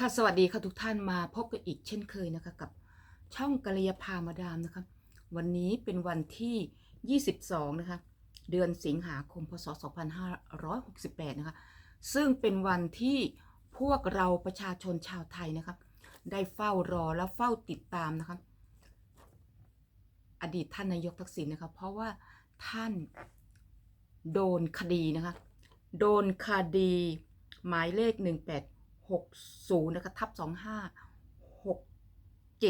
ค่ะสวัสดีค่ะทุกท่านมาพบกันอีกเช่นเคยนะคะกับช่องกัลยาภามาดามนะคะวันนี้เป็นวันที่ 22 นะคะ เดือนสิงหาคมพศ 2568 นะคะ ซึ่งเป็นวันที่พวกเราประชาชนชาวไทยนะคะได้เฝ้ารอและเฝ้าติดตามนะคะอดีตท่านนายกทักษิณนะคะเพราะว่าท่านโดนคดีนะคะ โดนคดีหมายเลข 18 60นะคะทับ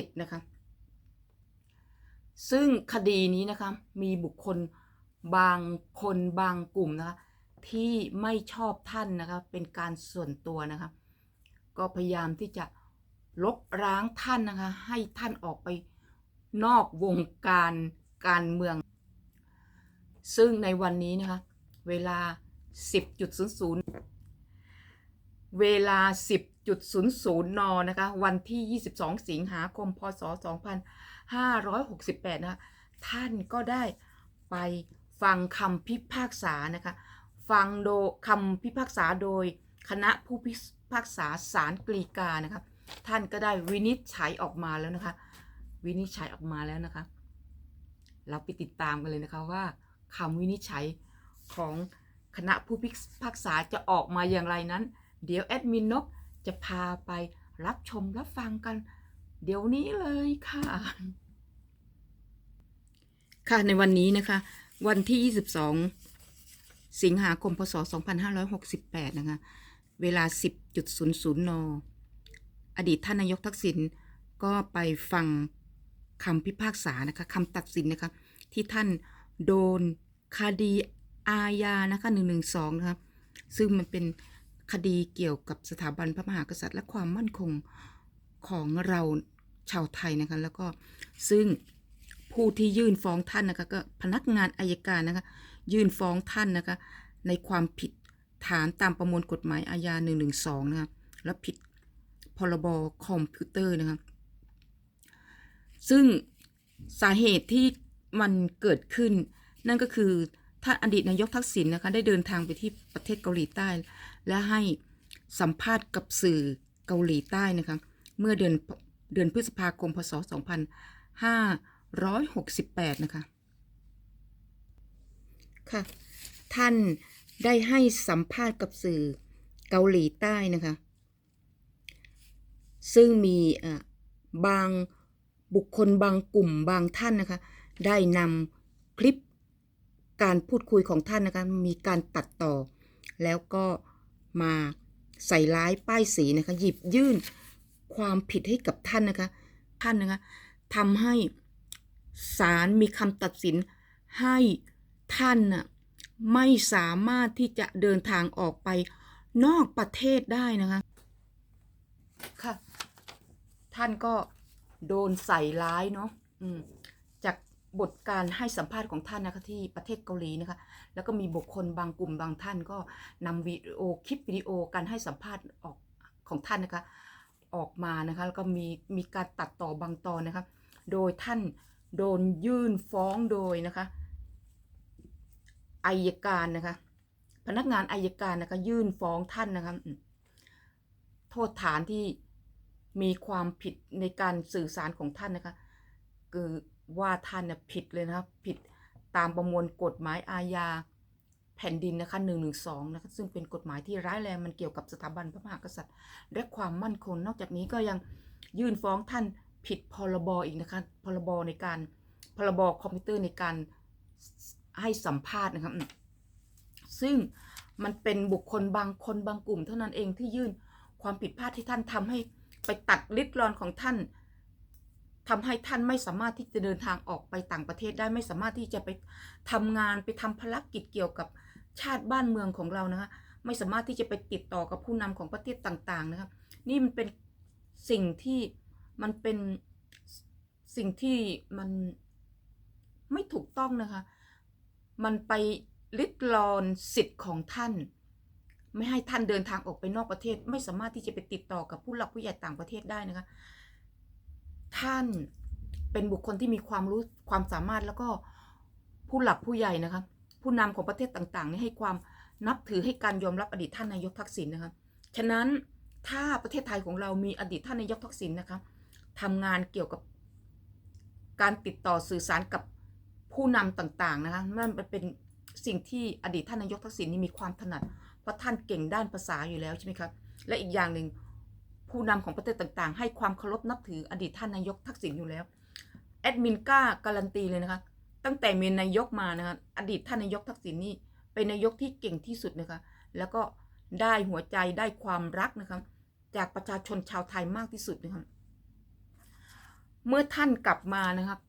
2567นะคะซึ่งคดีนี้นะคะมีบุคคลบางคนบางกลุ่มนะคะที่ไม่ชอบท่านนะคะเป็นการส่วนตัวนะคะก็พยายามที่จะลบล้างท่านนะคะให้ท่านออกไปนอกวงการการเมือง ซึ่งในวันนี้นะคะเวลา 10.00 เวลา 10.00 น นะคะ วันที่ 22 สิงหาคม พศ 2568 นะคะท่านก็ได้ไปฟังคำพิพากษานะคะ ฟังโดคำพิพากษาโดยคณะผู้พิพากษาศาลกรีกานะคะ ท่านก็ได้วินิจฉัยออกมาแล้วนะคะ วินิจฉัยออกมาแล้วนะคะ เราไปติดตามกันเลยนะคะว่าคำวินิจฉัยของคณะผู้พิพากษาจะออกมาอย่างไรนั้น เดี๋ยวแอดมินนกจะพาไปรับชมรับฟังกัน เดี๋ยวนี้เลยค่ะ ค่ะในวันนี้นะคะ วันที่ 22 สิงหาคมพศ 2568 นะคะ เวลา 10.00 น อดีตท่านนายกทักษิณก็ไปฟังคำพิพากษานะคะคำตัดสินนะคะที่ท่านโดนคดีอาญานะคะ112นะคะซึ่งมันเป็น คดีเกี่ยวกับสถาบันพระมหากษัตริย์ และความมั่นคงของเราชาวไทยนะคะแล้วก็ซึ่งผู้ที่ยื่นฟ้องท่านนะคะก็พนักงานอายการนะคะยื่นฟ้องท่านนะคะในความผิดฐานตามประมวลกฎหมายอาญา 112 นะคะและผิดพรบคอมพิวเตอร์นะคะซึ่งสาเหตุที่มันเกิดขึ้นนั่นก็คือ ท่านอดีตนายกทักษิณนะคะได้เดินทางไปที่ประเทศเกาหลีใต้ และให้สัมภาษณ์กับสื่อเกาหลีใต้นะคะเมื่อเดือนเดือนพฤษภาคม พศ 2568 นะคะค่ะท่านได้ให้สัมภาษณ์กับสื่อเกาหลีใต้นะคะซึ่งมีอะบางบุคคลบางกลุ่มบางท่านนะคะได้นำคลิป การพูดคุยของท่านนะคะมีการตัดต่อ แล้วก็มาใส่ร้ายป้ายสีนะคะหยิบยื่นความผิดให้กับท่านนะคะท่านนะคะทำให้ศาลมีคำตัดสินให้ท่านน่ะไม่สามารถที่จะเดินทางออกไปนอกประเทศได้นะคะค่ะ ท่านก็โดนใส่ร้ายเนาะอืม บทการให้สัมภาษณ์ของท่านนะคะที่ประเทศเกาหลีนะคะ แล้วก็มีบุคคลบางกลุ่มบางท่านก็นำวิดีโอคลิปวิดีโอการให้สัมภาษณ์ออกของท่านนะคะออกมานะคะแล้วก็มีมีการตัดต่อบางตอนนะคะโดยท่านโดนยื่นฟ้องโดยนะคะอายการนะคะพนักงานอายการนะคะยื่นฟ้องท่านนะคะโทษฐานที่มีความผิดในการสื่อสารของท่านนะคะคือ ว่าท่านเนี่ยผิดเลยนะครับ ผิดตามประมวลกฎหมายอาญาแผ่นดินนะคะ1นึนะคะซึ่งเป็นกฎหมายที่ร้ายแรงมันเกี่ยวกับสถาบันพระมหากษัตริย์ และความมั่นคง นอกจากนี้ก็ยังยื่นฟ้องท่านผิดพรบอีกนะคะพรบในการพรบคอมพิวเตอร์ในการให้สัมภาษณ์นะครับซึ่งมันเป็นบุคคลบางคนบางกลุ่ม เท่านั้นเองที่ยื่นความผิดพลาดที่ท่านทำให้ไปตัดลิดรอนของท่าน ทำให้ท่านไม่สามารถที่จะเดินทางออกไปต่างประเทศได้ไม่สามารถที่จะไปทำงานไปทำภารกิจเกี่ยวกับชาติบ้านเมืองของเรานะคะไม่สามารถที่จะไปติดต่อกับผู้นำของประเทศต่างๆนะครับนี่มันเป็นสิ่งที่มันเป็นสิ่งที่มันไม่ถูกต้องนะคะ มันไปลิดรอนสิทธิ์ของท่าน ไม่ให้ท่านเดินทางออกไปนอกประเทศ ไม่สามารถที่จะไปติดต่อกับผู้หลักผู้ใหญ่ต่างประเทศได้นะคะ ท่านเป็นบุคคลที่มีความรู้ความสามารถแล้วก็ผู้หลักผู้ใหญ่นะคะผู้นำของประเทศต่างๆนี่ให้ความนับถือให้การยอมรับอดีตท่านนายกทักษิณนะคะฉะนั้นถ้าประเทศไทยของเรามีอดีตท่านนายกทักษิณนะคะทำงานเกี่ยวกับการติดต่อสื่อสารกับผู้นำต่างๆนะคะนั่นเป็นสิ่งที่อดีตท่านนายกทักษิณนี่มีความถนัด เพราะท่านเก่งด้านภาษาอยู่แล้วใช่ไหมครับและอีกอย่างหนึ่ง ผู้นำของประเทศต่างๆ ให้ความเคารพนับถืออดีตท่านนายกทักษิณอยู่แล้ว แอดมินกล้าการันตีเลยนะคะ ตั้งแต่มีนายกมานะคะอดีตท่านนายกทักษิณนี่เป็นนายกที่เก่งที่สุดนะคะ แล้วก็ได้หัวใจได้ความรักนะคะจากประชาชนชาวไทยมากที่สุดนะคะเมื่อท่านกลับมานะครับ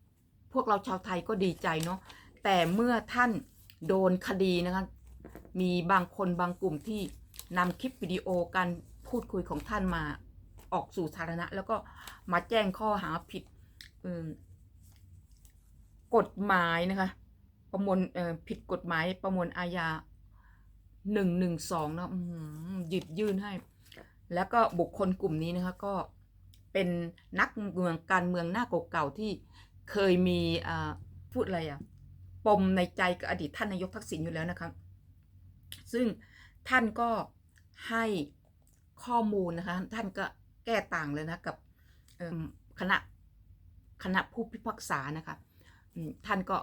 พวกเราชาวไทยก็ดีใจเนาะแต่เมื่อท่านโดนคดีนะคะมีบางคนบางกลุ่มที่นำคลิปวิดีโอการพูดคุยของท่านมา ออกสู่สาธารณะ แล้วก็มาแจ้งข้อหาผิดกฎหมายนะคะ ประมวลผิดกฎหมายประมวลอาญาหนึ่งหนึ่งสองนะหยิบยื่นให้ แล้วก็บุคคลกลุ่มนี้นะคะก็เป็นนักเมืองการเมืองหน้าเก่าๆที่เคยมีพูดอะไรอะปมในใจกับอดีตท่านนายกทักษิณอยู่แล้วนะครับซึ่งท่านก็ให้ข้อมูลนะคะ ท่านก็ แก้ต่างเลยนะกับคณะคณะผู้พิพากษานะคะท่านก็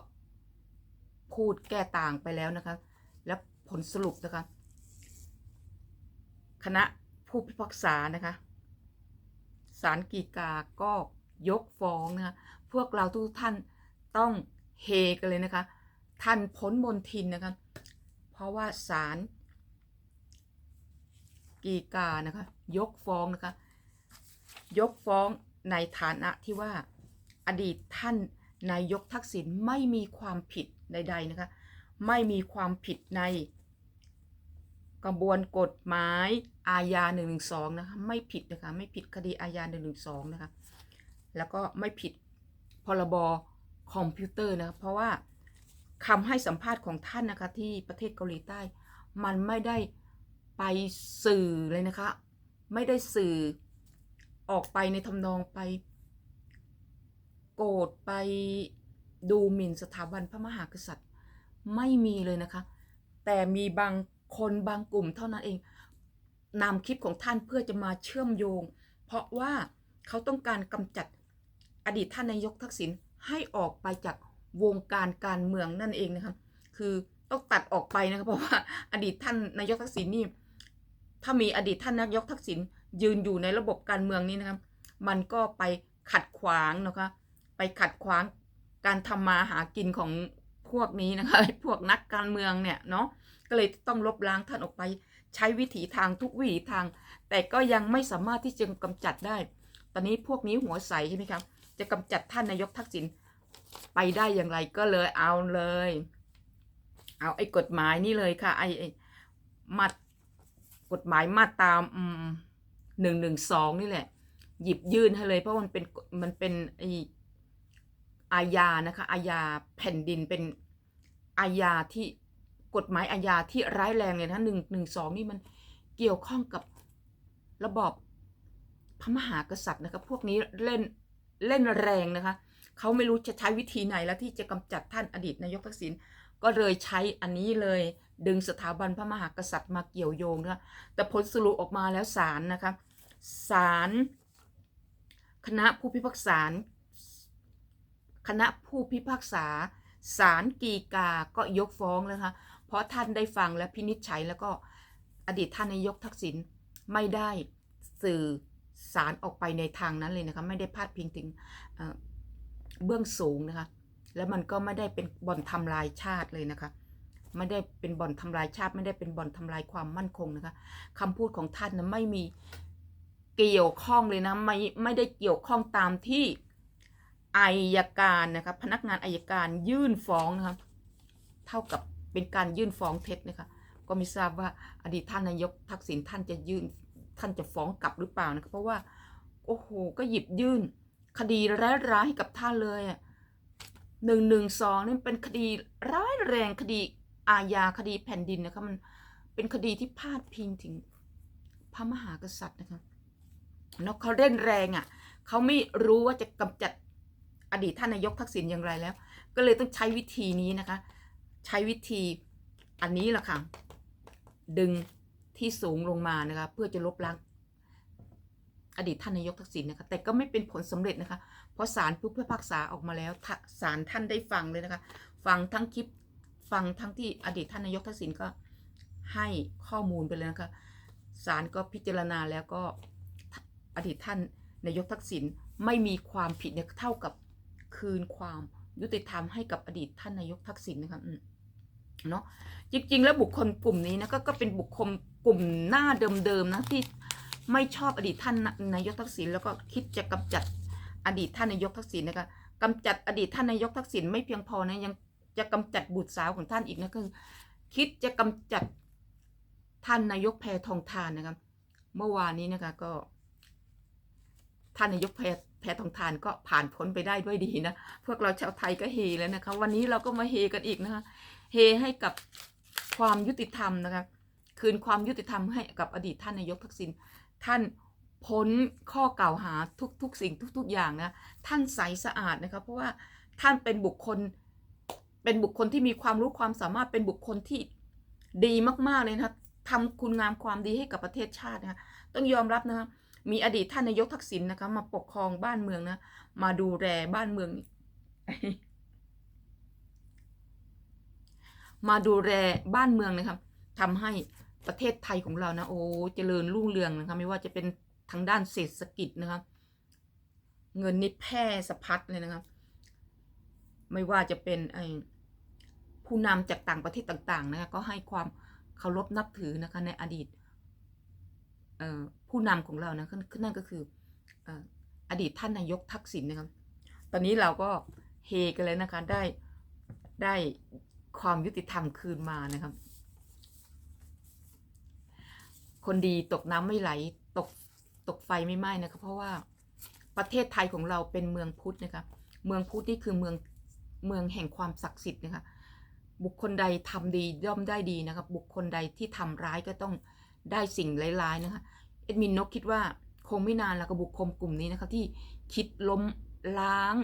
พูดแก้ต่างไปแล้วนะคะ และผลสรุปนะคะ คณะผู้พิพากษานะคะศาลฎีกาก็ยกฟ้องนะคะพวกเราทุกท่านต้องเฮกันเลยนะคะ ท่านพ้นมนทินนะคะ เพราะว่าศาลฎีกานะคะ ยกฟ้องนะคะ ยกฟ้องในฐานะที่ว่าอดีตท่านนายกทักษิณไม่มีความผิดใดๆนะคะไม่มีความผิดในกระบวนกฎหมายอาญา1นึนะคะไม่ผิดนะคะไม่ผิดคดีอาญา1นึนะคะแล้วก็ไม่ผิดพรบคอมพิวเตอร์นะคะเพราะว่าคำให้สัมภาษณ์ของท่านนะคะที่ประเทศเกาหลีใต้ มันไม่ได้ไปสื่อเลยนะคะ ไม่ได้สื่อ ออกไปในทำนองไป โกรธไปดูหมิ่นสถาบันพระมหากษัตริย์ ไม่มีเลยนะคะ แต่มีบางคนบางกลุ่มเท่านั้นเองนำคลิปของท่านเพื่อจะมาเชื่อมโยง เพราะว่าเขาต้องการกำจัดอดีตท่านนายกทักษิณให้ออกไปจากวงการการเมืองนั่นเองนะคะคือต้องตัดออกไปนะคะเพราะว่าอดีตท่านนายกทักษิณนี่ถ้ามีอดีตท่านนายกทักษิณ ยืนอยู่ในระบบการเมืองนี้นะครับ มันก็ไปขัดขวางนะคะ ไปขัดขวางการทำมาหากินของพวกนี้นะคะพวกนักการเมืองเนี่ยเนาะก็เลยต้องลบล้างท่านออกไป ใช้วิถีทางทุกวิถีทาง แต่ก็ยังไม่สามารถที่จะกำจัดได้ ตอนนี้พวกนี้หัวใสใช่ไหมครับจะกำจัดท่านนายกทักษิณไปได้อย่างไรก็เลยเอาเลย เอาไอ้กฎหมายนี่เลยค่ะไอ้ไอ้มัดกฎหมายมาตรา หนึ่งหนึ่งสองนี่แหละ หยิบยื่นให้เลยเพราะมันเป็นมันเป็นไออาญานะคะอาญาแผ่นดินเป็นอาญาที่กฎหมายอาญาที่ร้ายแรงเลยนะหนึ่งหนึ่งสองนี่มันเกี่ยวข้องกับระบอบพระมหากษัตริย์นะคะพวกนี้เล่นเล่นแรงนะคะเขาไม่รู้จะใช้วิธีไหนแล้วที่จะกำจัดท่านอดีตนายกทักษิณก็เลยใช้อันนี้เลยดึงสถาบันพระมหากษัตริย์มาเกี่ยวโยงนะคะแต่ผลสรุปออกมาแล้วศาลนะคะ ศาลคณะผู้พิพากษาคณะผู้พิพากษาศาลกีกาก็ยกฟ้องแล้วค่ะเพราะท่านได้ฟังและพินิจฉัยแล้วก็อดีตท่านนายกทักษิณไม่ได้สื่อสารออกไปในทางนั้นเลยนะคะไม่ได้พาดพิงถึงเบื้องสูงนะคะแล้วมันก็ไม่ได้เป็นบ่อนทำลายชาติเลยนะคะไม่ได้เป็นบ่อนทำลายชาติ ไม่ได้เป็นบ่อนทำลายความมั่นคงนะคะคำพูดของท่านนะไม่มี เกี่ยวข้องเลยนะไม่ไม่ได้เกี่ยวข้องตามที่อายการนะคะพนักงานอายการยื่นฟ้องนะคะเท่ากับเป็นการยื่นฟ้องเท็จนะคะก็ไม่ทราบว่าอดีตท่านนายกทักษิณท่านจะยื่นท่านจะฟ้องกลับหรือเปล่านะคะเพราะว่าโอ้โหก็หยิบยื่นคดีร้ายร้ายให้กับท่านเลยหนึ่งหนึ่งสองนี่เป็นคดีร้ายแรงคดีอาญาคดีแผ่นดินนะคะมันเป็นคดีที่พาดพิงถึงพระมหากษัตริย์นะคะ เนาะเขาเล่นแรงอะ่ะเขาไม่รู้ว่าจะกำจัดอดีตท่านนายกทักษิณอย่างไรแล้ว ก็เลยต้องใช้วิธีนี้นะคะ ใช้วิธีอันนี้แหละค่ะดึงที่สูงลงมานะคะเพื่อจะลบล้างอดีตท่านนายกทักษิณนะคะแต่ก็ไม่เป็นผลสำเร็จนะคะ เพราะศาลผู้พิพากษาออกมาแล้วศาลท่านได้ฟังเลยนะคะ ฟังทั้งคลิปฟังทั้งที่อดีตท่านนายกทักษิณก็ให้ข้อมูลไปเลยนะคะศาลก็พิจารณาแล้วก็ อดีตท่านนายกทักษิณไม่มีความผิดเนี่ยเท่ากับคืนความยุติธรรมให้กับอดีตท่านนายกทักษิณนะคะเนาะจริง ๆ แล้วบุคคลกลุ่มนี้นะก็ก็เป็นบุคคลกลุ่มหน้าเดิมๆนะที่ไม่ชอบอดีตท่านนายกทักษิณแล้วก็คิดจะกำจัดอดีตท่านนายกทักษิณนะคะกำจัดอดีตท่านนายกทักษิณไม่เพียงพอนะยังจะกำจัดบุตรสาวของท่านอีกนะคือคิดจะกำจัดท่านนายกแพทองทานนะครับเมื่อวานนี้นะคะก็ ท่านนายกแพแพทองทานก็ผ่านพ้นไปได้ด้วยดีนะ พวกเราชาวไทยก็เฮแล้วนะคะ วันนี้เราก็มาเฮกันอีกนะคะ เฮให้กับความยุติธรรมนะคะ คืนความยุติธรรมให้กับอดีตท่านนายกทักษิณ ท่านพ้นข้อกล่าวหาทุกๆ สิ่งทุก ๆ อย่างนะ ท่านใสสะอาดนะคะ เพราะว่าท่านเป็นบุคคล เป็นบุคคลที่มีความรู้ความสามารถ เป็นบุคคลที่ดีมากๆเลยนะคะทำคุณงามความดีให้กับประเทศชาตินะคะ ต้องยอมรับนะคะ มีอดีตท่านนายกทักษิณนะคะ มาปกครองบ้านเมืองนะ มาดูแลบ้านเมือง มาดูแลบ้านเมืองนะครับทำให้ประเทศไทยของเรานะโอ้เจริญรุ่งเรืองนะคะไม่ว่าจะเป็นทางด้านเศรษฐกิจนะครับเงินนี่แพร่สะพัดเลยนะครับไม่ว่าจะเป็นไอผู้นำจากต่างประเทศต่าง ๆ นะคะก็ให้ความเคารพนับถือนะคะในอดีต ผู้นำของเรานะนั่นก็คืออดีตท่านนายกทักษิณนะครับ ตอนนี้เราก็เฮกันเลยนะคะได้ได้ความยุติธรรมคืนมานะครับ คนดีตกน้ำไม่ไหลตกตกไฟไม่ไหม้นะคะเพราะว่าประเทศไทยของเราเป็นเมืองพุทธนะคะเมืองพุทธนี่คือเมืองเมืองแห่งความศักดิ์สิทธิ์นะคะบุคคลใดทำดีย่อมได้ดีนะครับ บุคคลใดที่ทำร้ายก็ต้อง ได้สิ่งร้ายๆนะคะเอ็ดมินนกคิดว่าคงไม่นานแล้วกับบุคคลกลุ่มนี้นะคะที่คิดล้มล้าง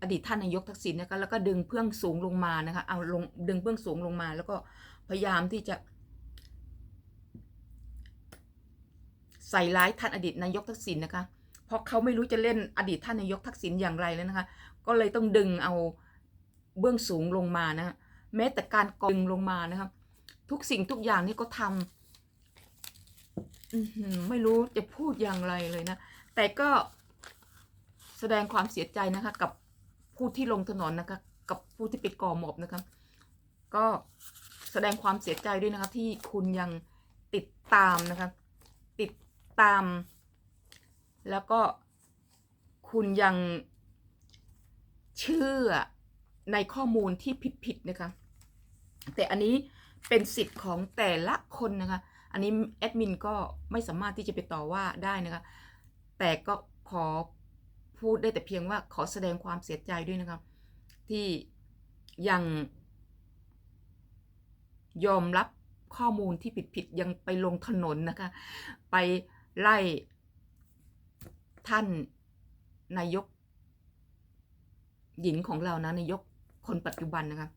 อดีตท่านนายกทักษิณนะคะแล้วก็ดึงเพื่องสูงลงมานะคะเอาลงดึงเพื่องสูงลงมา แล้วก็พยายามที่จะ ใส่ร้ายท่านอดีตนายกทักษิณนะคะเพราะเขาไม่รู้จะเล่นอดีตท่านนายกทักษิณอย่างไรแล้วนะคะ ก็เลยต้องดึงเอาเบื้องสูงลงมานะะแม้แต่การกดึงลงมานะครับ ทุกสิ่งทุกอย่างนี่ก็ทำไม่รู้จะพูดอย่างไรเลยนะ แต่ก็แสดงความเสียใจนะคะ กับผู้ที่ลงถนนนะคะ กับผู้ที่ไปก่อหมอบนะคะ ก็แสดงความเสียใจด้วยนะคะ ที่คุณยังติดตามนะคะ ติดตาม แล้วก็คุณยังเชื่อในข้อมูลที่ผิดๆนะคะ แต่อันนี้ เป็นสิทธิ์ของแต่ละคนนะคะ อันนี้แอดมินก็ไม่สามารถที่จะไปต่อว่าได้นะคะ แต่ก็ขอพูดได้แต่เพียงว่าขอแสดงความเสียใจด้วยนะคะที่ยังยอมรับข้อมูลที่ผิดๆยังไปลงถนนนะคะ ไปไล่ท่านนายกหญิงของเรานะนายกคนปัจจุบันนะคะ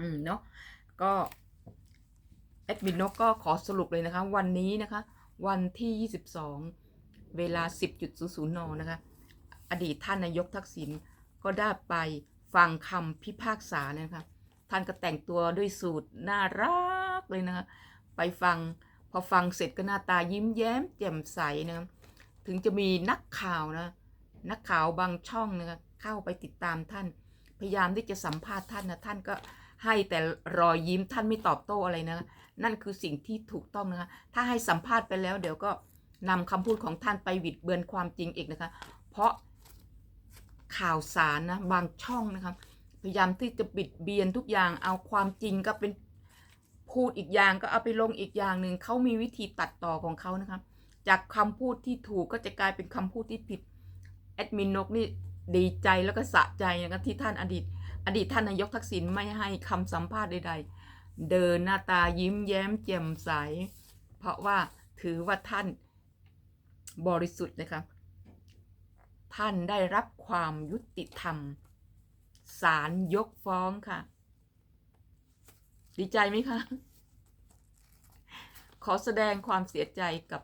อืมเนาะ ก็แอดมินนกก็ขอสรุปเลยนะคะ วันนี้นะคะ วันที่ 22 เวลา 10.00นนะคะ อดีตท่านนายกทักษิณก็ได้ไปฟังคำพิพากษาเลยนะคะ ท่านก็แต่งตัวด้วยสูตรน่ารักเลยนะคะ ไปฟังพอฟังเสร็จก็หน้าตายิ้มแย้มแจ่มใสนะะถึงจะมีนักข่าวนะ นักข่าวบางช่องนะคะเข้าไปติดตามท่าน พยายามที่จะสัมภาษณ์ท่านนะท่านก็ ให้แต่รอยยิ้มท่านไม่ตอบโต้อะไรนะ นั่นคือสิ่งที่ถูกต้องนะคะ ถ้าให้สัมภาษณ์ไปแล้ว เดี๋ยวก็นำคำพูดของท่านไปบิดเบือนความจริงอีกนะคะ เพราะข่าวสารนะบางช่องนะคะพยายามที่จะบิดเบียนทุกอย่างเอาความจริงก็เป็นพูดอีกอย่างก็เอาไปลงอีกอย่างหนึ่งเขามีวิธีตัดต่อของเขานะคะจากคำพูดที่ถูกก็จะกลายเป็นคำพูดที่ผิดแอดมินนกนี่ดีใจแล้วก็สะใจนะคะที่ท่านอดีต อดีตท่านนายกทักษิณไม่ให้คำสัมภาษณ์ใดๆ เดินหน้าตายิ้มแย้มแจ่มใส เพราะว่าถือว่าท่านบริสุทธิ์นะคะท่านได้รับความยุติธรรมศาลยกฟ้องค่ะ ดีใจไหมคะ ขอแสดงความเสียใจกับ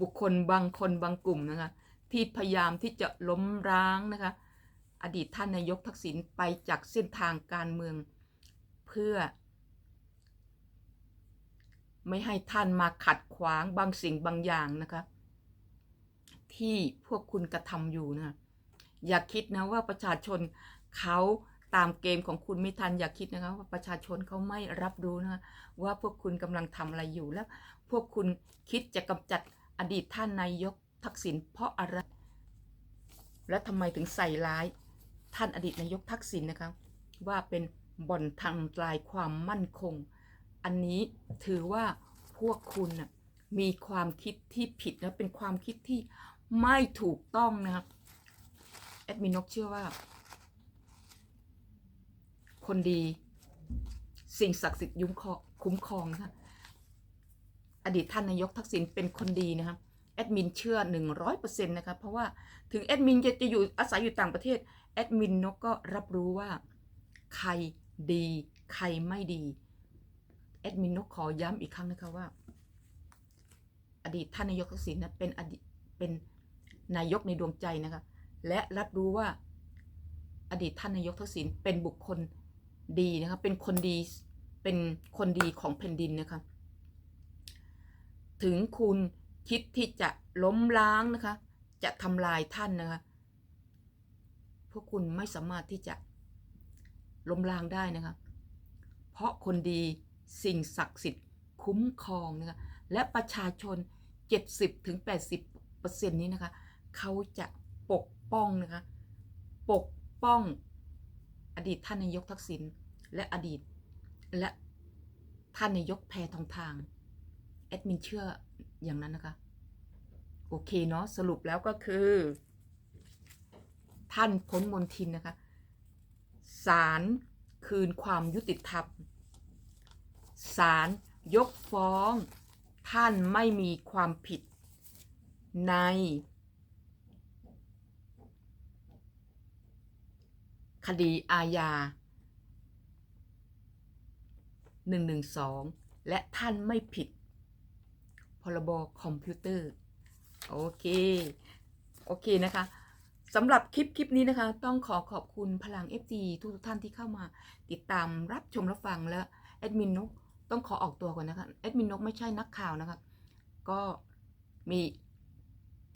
บุคคลบางคนบางกลุ่มนะคะ ที่พยายามที่จะล้มร้างนะคะ อดีตท่านนายกทักษิณไปจากเส้นทางการเมือง เพื่อ ไม่ให้ท่านมาขัดขวางบางสิ่งบางอย่างนะคะ ที่พวกคุณกระทำอยู่นะอย่าคิดนะว่าประชาชนเขาตามเกมของคุณไม่ทันอย่าคิดนะคะว่าประชาชนเขาไม่รับรู้นะคะว่าพวกคุณกำลังทำอะไรอยู่แล้ว พวกคุณคิดจะกำจัดอดีตท่านนายกทักษิณเพราะอะไร และทำไมถึงใส่ร้าย ท่านอดีตนายกทักษิณนะคะว่าเป็นบ่อนทางลายความมั่นคง อันนี้ถือว่าพวกคุณนะมีความคิดที่ผิดและเป็นความคิดที่ไม่ถูกต้องนะครับแอดมินนกเชื่อว่า คนดี สิ่งศักดิ์สิทธิ์ยุ้มคอคุ้มครองนะคะอดีตท่านนายกทักษิณเป็นคนดีนะครับแอดมินเชื่อ 100%นะครับเพราะว่าถึงแอดมินจะจะอยู่อาศัยอยู่ต่างประเทศ แอดมินนกก็รับรู้ว่า ใครดี ใครไม่ดีแอดมินนกขอย้ำอีกครั้งนะคะว่า อดีตท่านนายกทักษิณนะเป็นอดีตเป็นนายกในดวงใจนะคะ และรับรู้ว่า อดีตท่านนายกทักษิณเป็นบุคคลดีนะคะเป็นคนดีเป็นคนดีของแผ่นดินนะคะ ถึงคุณคิดที่จะล้มล้างนะคะ จะทำลายท่านนะคะ พวกคุณไม่สามารถที่จะล้มล้างได้นะคะ เพราะคนดีสิ่งศักดิ์สิทธิ์คุ้มครองนะคะและประชาชน 70-80%นี้นะคะ เขาจะปกป้องนะคะ ปกป้องอดีตท่านนายกทักษิณและอดีตและท่านนายกแพทองทางแอดมินเชื่ออย่างนั้นนะคะ โอเคเนาะสรุปแล้วก็คือ ท่านพ้นมนทินนะคะศาลคืนความยุติธรรมศาลยกฟ้อง ท่านไม่มีความผิดใน คดีอาญา 112 และท่านไม่ผิด พรบคอมพิวเตอร์ โอเค โอเคนะคะ สำหรับคลิปคลิปนี้นะคะ ต้องขอขอบคุณพลัง FG ทุกทุกท่านที่เข้ามา ติดตามรับชมรับฟังและแอดมินนกต้องขอออกตัวก่อนนะคะแอดมินนกไม่ใช่นักข่าวนะคะก็มี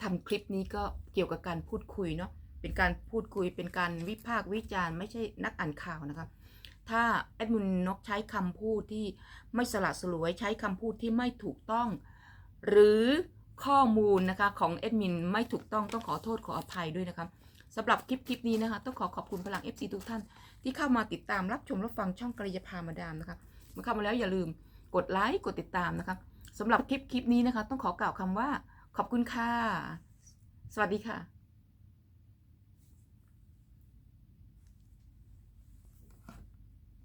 ทำคลิปนี้ก็เกี่ยวกับการพูดคุยเนาะเป็นการพูดคุยเป็นการวิพากษ์วิจารณ์ไม่ใช่นักอ่านข่าวนะคะถ้าแอดมินนกใช้คำพูดที่ไม่สละสลวยใช้คำพูดที่ไม่ถูกต้อง หรือ ข้อมูลนะคะของแอดมินไม่ถูกต้องต้องขอโทษขออภัยด้วยนะคะสำหรับคลิปคลิปนี้นะคะ ต้องขอขอบคุณพลัง FC ทุกท่าน ที่เข้ามาติดตามรับชมรับฟังช่องกระยาพามาดามนะคะเมื่อเข้ามาแล้วอย่าลืมกดไลค์กดติดตามนะคะสำหรับคลิปคลิปนี้นะคะ ต้องขอกล่าวคำว่า ขอบคุณค่ะ สวัสดีค่ะ